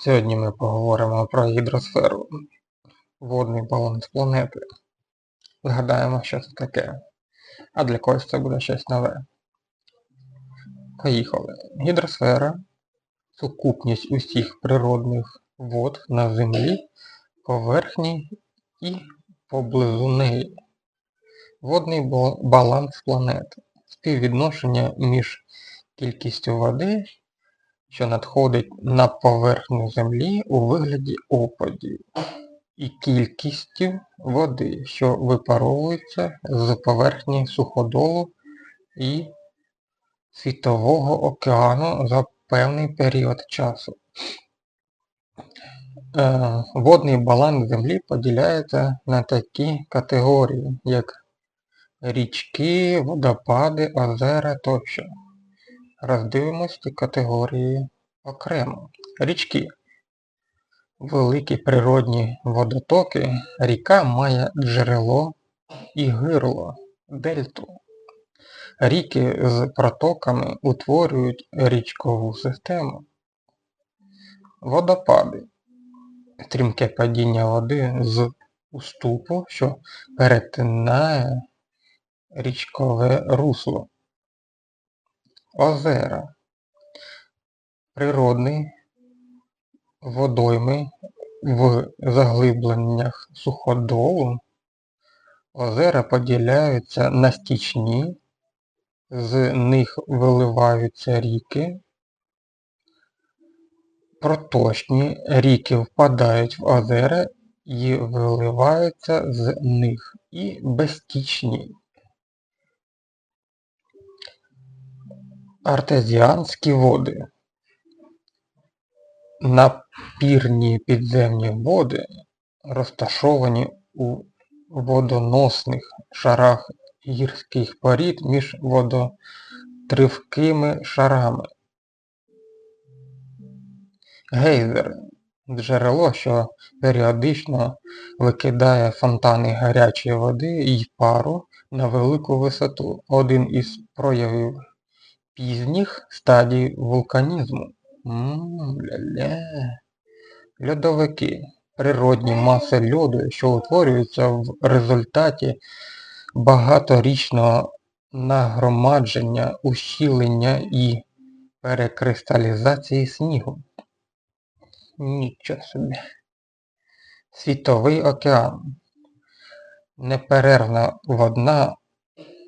Сьогодні ми поговоримо про гідросферу, водний баланс планети. Згадаємо, що це таке. А для когось це буде щось нове. Поїхали. Гідросфера сукупність усіх природних вод на землі, поверхні і поблизу неї. Водний баланс планети. Співвідношення між кількістю води що надходить на поверхню Землі у вигляді опадів, і кількістю води, що випаровується з поверхні суходолу і Світового океану за певний період часу. Е, водний баланс Землі поділяється на такі категорії, як річки, водопади, озера тощо. Роздивимось ці категорії окремо. Річки. Великі природні водотоки. Ріка має джерело і гирло, дельту. Ріки з протоками утворюють річкову систему. Водопади. Стрімке падіння води з уступу, що перетинає річкове русло. Озера. Природні водойми в заглибленнях суходолу. Озера поділяються на стічні, з них виливаються ріки, проточні ріки впадають в озера і виливаються з них, і безстічні Артезіанські води Напірні підземні води розташовані у водоносних шарах гірських порід між водотривкими шарами. Гейзер джерело, що періодично викидає фонтани гарячої води і пару на велику висоту. Один із проявів пізніх стадій вулканізму. Ля-ля. Льодовики природні маси льоду, що утворюються в результаті багаторічного нагромадження, ущілення і перекристалізації снігу. Нічого собі. Світовий океан. Неперервна водна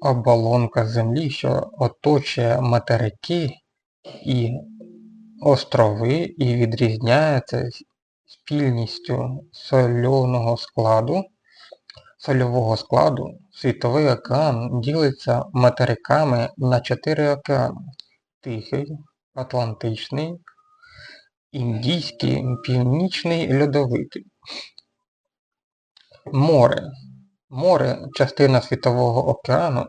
оболонка Землі, що оточує материки і острови і відрізняється спільністю сольового складу. Сольового складу Світовий океан ділиться материками на чотири океани Тихий, Атлантичний, Індійський, Північний Льодовитий. Море Море частина Світового океану,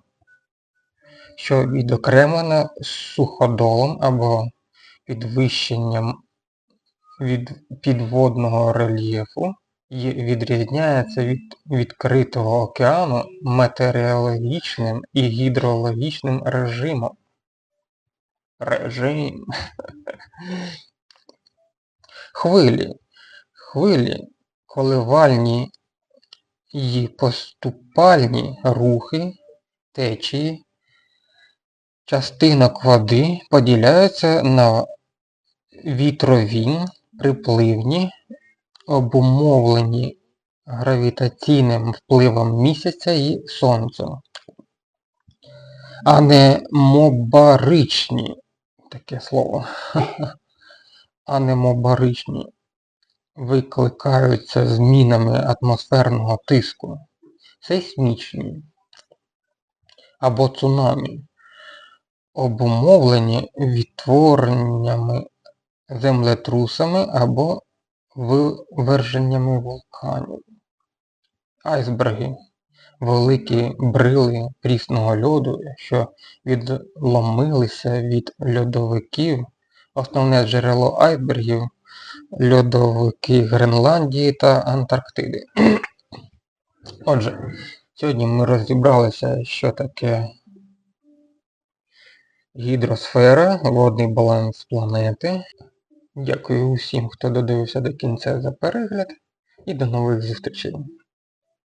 що відокремлена суходолом або підвищенням від підводного рельєфу і відрізняється від відкритого океану метеорологічним і гідрологічним режимом. Режим. Хвилі. Хвилі коливальні Її поступальні рухи течії частинок води поділяються на вітрові, припливні, обумовлені гравітаційним впливом місяця і сонця, а не мобаричні, таке слово, а не мобаричні викликаються змінами атмосферного тиску, сейсмічні або цунамі, обумовлені відтвореннями землетрусами або виверженнями вулканів. Айсберги великі брили прісного льоду, що відломилися від льодовиків. Основне джерело айсбергів льодовики Гренландії та Антарктиди. Отже, сьогодні ми розібралися, що таке гідросфера, водний баланс планети. Дякую усім, хто додивився до кінця за перегляд і до нових зустрічей.